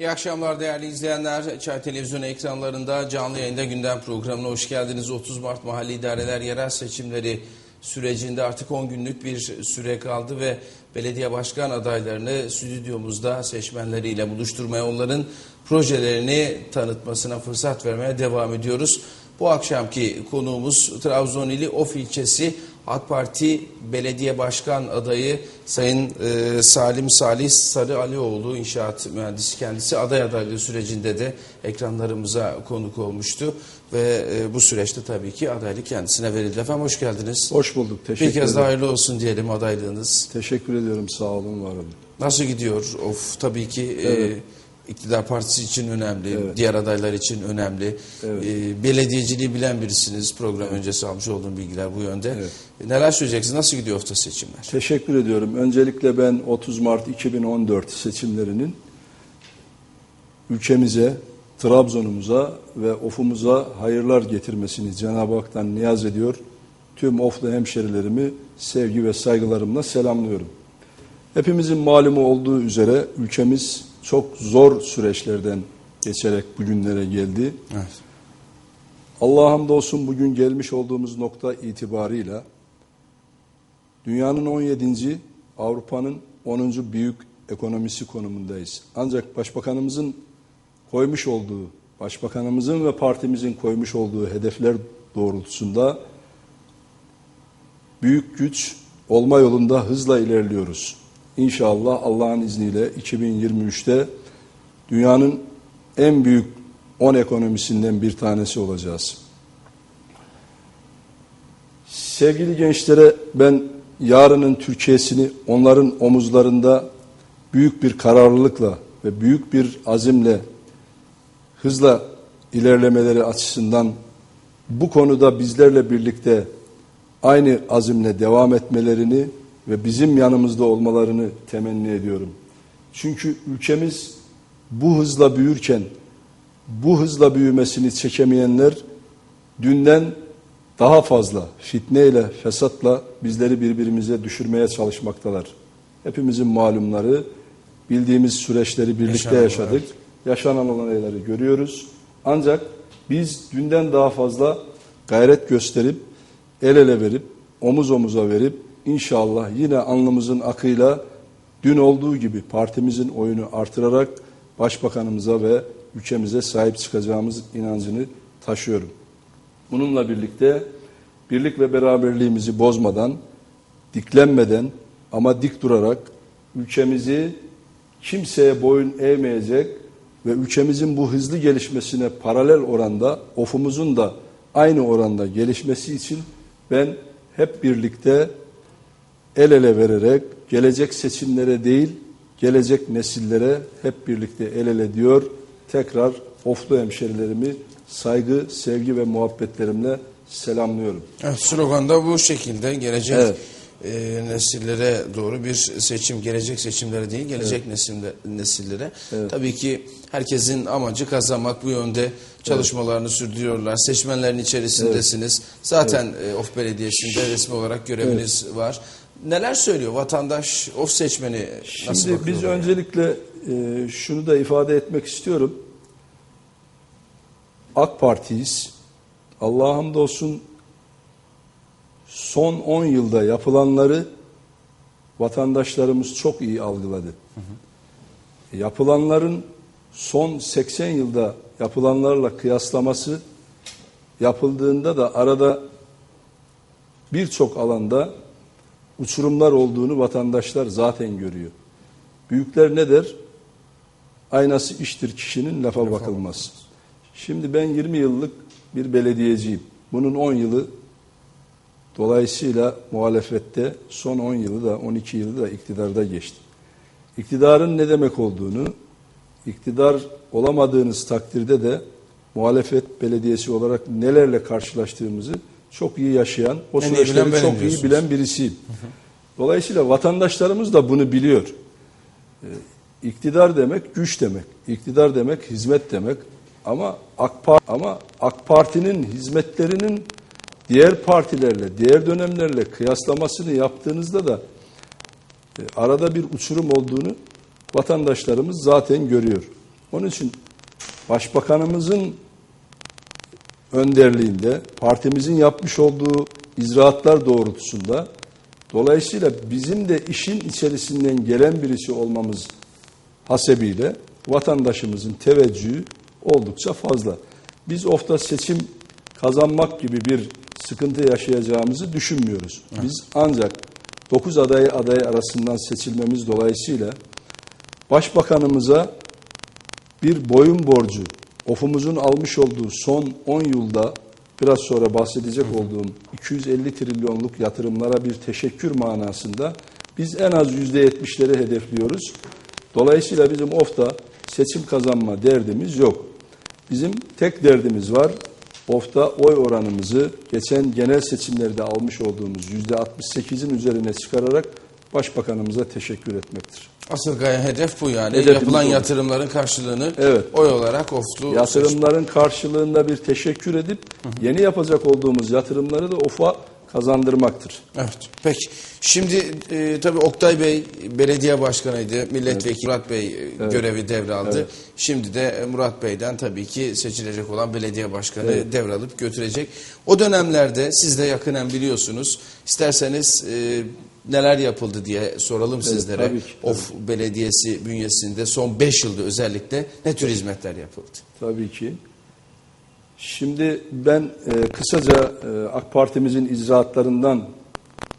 İyi akşamlar değerli izleyenler. Çay Televizyon ekranlarında canlı yayında gündem programına hoş geldiniz. 30 Mart Mahalli İdareler Yerel Seçimleri sürecinde artık 10 günlük bir süre kaldı ve belediye başkan adaylarını stüdyomuzda seçmenleriyle buluşturmaya, onların projelerini tanıtmasına fırsat vermeye devam ediyoruz. Bu akşamki konuğumuz Trabzon ili Of ilçesi AK Parti Belediye Başkan adayı Sayın e, Salim Salih Sarı Alioğlu inşaat mühendisi kendisi aday adaylığı sürecinde de ekranlarımıza konuk olmuştu ve e, bu süreçte tabii ki adaylık kendisine verildi. Efendim hoş geldiniz. Hoş bulduk. Teşekkür Bir kez daha hayırlı olsun diyelim adaylığınız. Teşekkür ediyorum. Sağ olun, var olun. Nasıl gidiyor? Of tabii ki e, Evet. İktidar partisi için önemli, Evet. diğer adaylar için önemli. Evet. E, belediyeciliği bilen birisiniz. Program öncesi almış olduğum bilgiler bu yönde. Evet. E, Neler söyleyeceksiniz? Nasıl gidiyor hafta seçimler? Teşekkür ediyorum. Öncelikle ben 30 Mart 2014 seçimlerinin ülkemize, Trabzon'umuza ve ofumuza hayırlar getirmesini Cenab-ı Hak'tan niyaz ediyor. Tüm oflu hemşerilerimi sevgi ve saygılarımla selamlıyorum. Hepimizin malumu olduğu üzere ülkemiz çok zor süreçlerden geçerek bugünlere geldi. Evet. Allah'a hamdolsun bugün gelmiş olduğumuz nokta itibarıyla dünyanın 17. Avrupa'nın 10. büyük ekonomisi konumundayız. Ancak başbakanımızın koymuş olduğu, başbakanımızın ve partimizin koymuş olduğu hedefler doğrultusunda büyük güç olma yolunda hızla ilerliyoruz. İnşallah Allah'ın izniyle 2023'te dünyanın en büyük 10 ekonomisinden bir tanesi olacağız. Sevgili gençlere ben yarının Türkiye'sini onların omuzlarında büyük bir kararlılıkla ve büyük bir azimle hızla ilerlemeleri açısından bu konuda bizlerle birlikte aynı azimle devam etmelerini ve bizim yanımızda olmalarını temenni ediyorum. Çünkü ülkemiz bu hızla büyürken bu hızla büyümesini çekemeyenler dünden daha fazla fitneyle, fesatla bizleri birbirimize düşürmeye çalışmaktalar. Hepimizin malumları, bildiğimiz süreçleri birlikte Yaşanan yaşadık. olaylar. Yaşanan olayları görüyoruz. Ancak biz dünden daha fazla gayret gösterip, el ele verip, omuz omuza verip, inşallah yine alnımızın akıyla dün olduğu gibi partimizin oyunu artırarak başbakanımıza ve ülkemize sahip çıkacağımız inancını taşıyorum. Bununla birlikte birlik ve beraberliğimizi bozmadan, diklenmeden ama dik durarak ülkemizi kimseye boyun eğmeyecek ve ülkemizin bu hızlı gelişmesine paralel oranda ofumuzun da aynı oranda gelişmesi için ben hep birlikte el ele vererek gelecek seçimlere değil gelecek nesillere hep birlikte el ele diyor. Tekrar oflu hemşerilerimi saygı, sevgi ve muhabbetlerimle selamlıyorum. Evet, slogan da bu şekilde gelecek Evet. e, nesillere doğru bir seçim, gelecek seçimlere değil, gelecek nesille, nesillere. Tabii ki herkesin amacı kazanmak bu yönde çalışmalarını sürdürüyorlar. Seçmenlerin içerisindesiniz. Zaten e, Of Belediyesi'nde resmi olarak göreviniz var. Neler söylüyor vatandaş, Of seçmeni nasıl Şimdi bakıyor? biz buna? öncelikle e, şunu da ifade etmek istiyorum. AK Parti'yiz. Allah'a hamdolsun son 10 yılda yapılanları vatandaşlarımız çok iyi algıladı. Yapılanların son 80 yılda yapılanlarla kıyaslaması yapıldığında da arada birçok alanda uçurumlar olduğunu vatandaşlar zaten görüyor. Büyükler ne der? Aynası iştir kişinin lafa bakılmaz. Şimdi ben 20 yıllık bir belediyeciyim. Bunun 10 yılı dolayısıyla muhalefette son 10 yılı da 12 yılı da iktidarda geçti. İktidarın ne demek olduğunu, iktidar olamadığınız takdirde de muhalefet belediyesi olarak nelerle karşılaştığımızı çok iyi yaşayan, o En süreçleri çok iyi bilen birisiyim. Dolayısıyla vatandaşlarımız da bunu biliyor. Ee, İktidar demek güç demek. İktidar demek hizmet demek. Ama AK Parti, ama AK Parti'nin hizmetlerinin diğer partilerle, diğer dönemlerle kıyaslamasını yaptığınızda da e, arada bir uçurum olduğunu vatandaşlarımız zaten görüyor. Onun için Başbakanımızın önderliğinde partimizin yapmış olduğu icraatlar doğrultusunda dolayısıyla bizim de işin içerisinden gelen birisi olmamız hasebiyle vatandaşımızın teveccühü oldukça fazla. Biz ofta seçim kazanmak gibi bir sıkıntı yaşayacağımızı düşünmüyoruz. Biz ancak 9 aday aday arasından seçilmemiz dolayısıyla başbakanımıza bir boyun borcu, ofumuzun almış olduğu son 10 yılda biraz sonra bahsedecek olduğum 250 trilyonluk yatırımlara bir teşekkür manasında biz en az %70'leri hedefliyoruz. Dolayısıyla bizim OF'ta seçim kazanma derdimiz yok. Bizim tek derdimiz var. OF'ta oy oranımızı geçen genel seçimlerde almış olduğumuz %68'in üzerine çıkararak başbakanımıza teşekkür etmektir. Asıl gaye hedef bu yani. Hedefimiz Yapılan bu. yatırımların karşılığını Evet. oy olarak oflu Yatırımların karşılığında bir teşekkür edip yeni yapacak olduğumuz yatırımları da OF'a kazandırmaktır. Evet. Peki. Şimdi e, tabii Oktay Bey belediye başkanıydı. Milletvekili Murat Bey e, görevi devraldı. Evet. Şimdi de e, Murat Bey'den tabii ki seçilecek olan belediye başkanı devralıp götürecek. O dönemlerde siz de yakinen biliyorsunuz. İsterseniz e, neler yapıldı diye soralım sizlere. tabii ki, Of Belediyesi bünyesinde son 5 yılda özellikle ne tür hizmetler yapıldı? Tabii ki. Şimdi ben e, kısaca e, AK Parti'mizin icraatlarından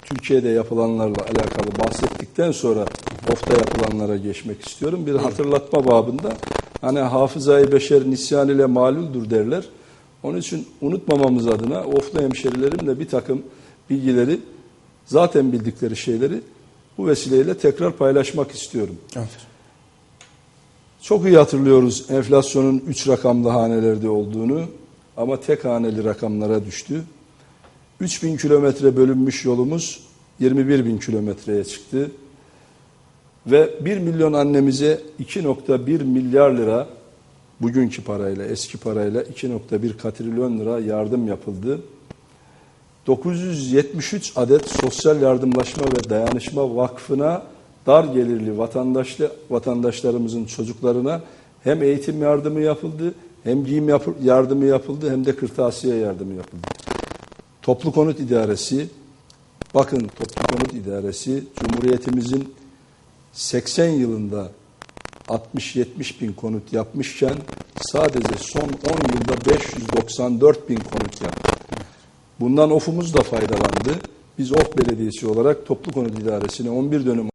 Türkiye'de yapılanlarla alakalı bahsettikten sonra OF'ta yapılanlara geçmek istiyorum. Bir hatırlatma babında hani hafızayı beşer nisyan ile maluldur derler. Onun için unutmamamız adına OF'ta hemşerilerimle bir takım bilgileri zaten bildikleri şeyleri bu vesileyle tekrar paylaşmak istiyorum. Evet. Çok iyi hatırlıyoruz enflasyonun 3 rakamlı hanelerde olduğunu ama tek haneli rakamlara düştü. 3000 kilometre bölünmüş yolumuz 21 bin kilometreye çıktı. Ve 1 milyon annemize 2.1 milyar lira bugünkü parayla, eski parayla 2.1 katrilyon lira yardım yapıldı. 973 adet sosyal yardımlaşma ve dayanışma vakfına dar gelirli vatandaşlı vatandaşlarımızın çocuklarına hem eğitim yardımı yapıldı, hem giyim yapı- yardımı yapıldı, hem de kırtasiye yardımı yapıldı. Toplu Konut İdaresi, bakın Toplu Konut İdaresi Cumhuriyetimizin 80 yılında 60-70 bin konut yapmışken sadece son 10 yılda 594 bin konut yaptı. Bundan ofumuz da faydalandı. Biz of belediyesi olarak toplu konut idaresine 11 dönüm